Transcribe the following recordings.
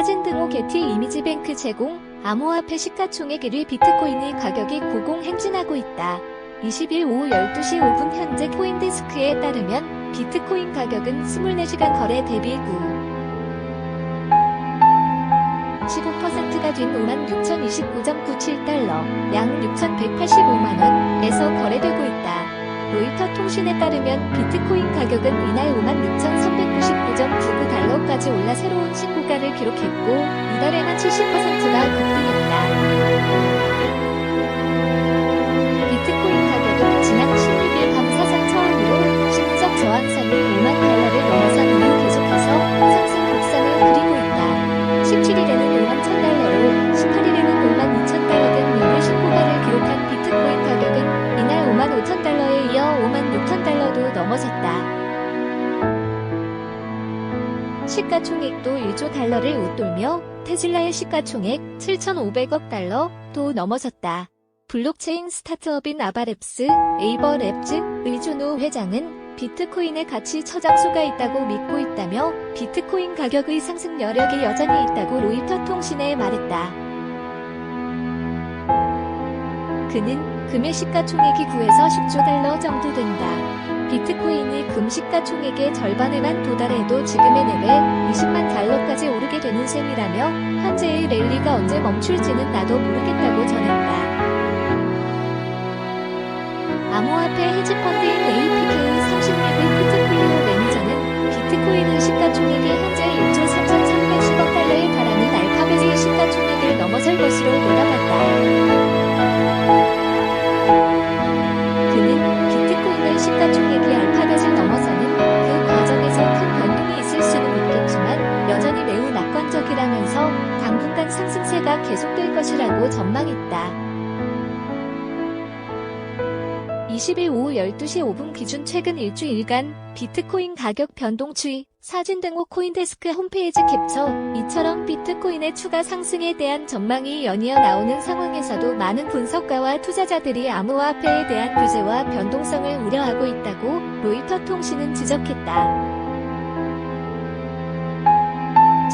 사진 등호 게티 이미지 뱅크 제공, 암호화폐 시가총액 1위 비트코인의 가격이 고공 행진하고 있다. 20일 오후 12시 5분 현재 코인데스크에 따르면 비트코인 가격은 24시간 거래 대비 9. 15%가 된 56,029.97달러, 약 6,185만원에서 거래되고 있다. 로이터 통신에 따르면 비트코인 가격은 이날 56,399.99달러까지 올라 새로운 신고가를 기록했고, 이달에만 70%가 급등했다. 시가총액도 1조 달러를 웃돌며 테슬라의 시가총액 7,500억 달러도 넘어섰다. 블록체인 스타트업인 아바랩스, 에이버 랩즈, 의준호 회장은 비트코인의 가치 처장수가 있다고 믿고 있다며 비트코인 가격의 상승 여력이 여전히 있다고 로이터 통신에 말했다. 그는 금의 시가총액이 9에서 10조 달러 정도 된다. 비트코인이 금 시가총액의 절반에만 도달해도 지금의 랩에 20만 달러까지 오르게 되는 셈이라며 현재의 랠리가 언제 멈출지는 나도 모르겠다고 전했다. 암호화폐 헤지펀드인 APK 36의 포트폴리오 매니저는 비트코인의 시가총액이 현재 1조 3,310억 달러에 달하는 알파벳의 시가총액을 넘어설 것으로 20일 오후 12시 5분 기준 최근 일주일간 비트코인 가격 변동 추이 사진 등호 코인데스크 홈페이지 캡처 이처럼 비트코인의 추가 상승에 대한 전망이 연이어 나오는 상황에서도 많은 분석가와 투자자들이 암호화폐에 대한 규제와 변동성을 우려하고 있다고 로이터 통신은 지적했다.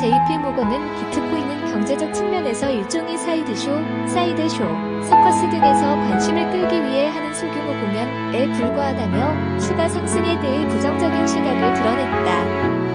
JP 모건은 비트코인은 경제적 측면에서 일종의 사이드쇼, 사이드쇼, 서커스 등에서 관심을 끌기 위해 하는 소규모 공연에 불과하다며 추가 상승에 대해 부정적인 시각을 드러냈다.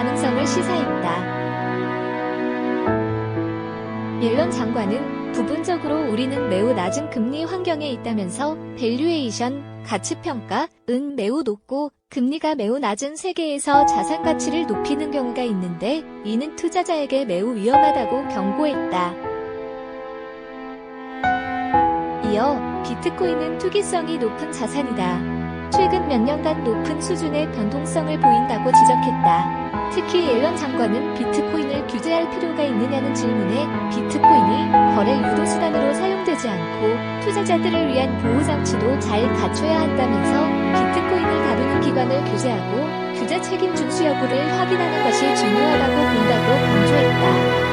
가능성을 시사했다. 옐런 장관은 부분적으로 우리는 매우 낮은 금리 환경에 있다면서 밸류에이션, 가치평가 은 매우 높고 금리가 매우 낮은 세계에서 자산 가치를 높이는 경우가 있는데 이는 투자자에게 매우 위험하다고 경고했다. 이어 비트코인은 투기성이 높은 자산이다. 최근 몇 년간 높은 수준의 변동성을 보인다고 지적했다. 특히 앨런 장관은 비트코인을 규제할 필요가 있느냐는 질문에 비트코인이 거래 유도 수단으로 사용되지 않고 투자자들을 위한 보호 장치도 잘 갖춰야 한다면서 비트코인을 다루는 기관을 규제하고 규제 책임 준수 여부를 확인하는 것이 중요하다고 본다고 강조했다.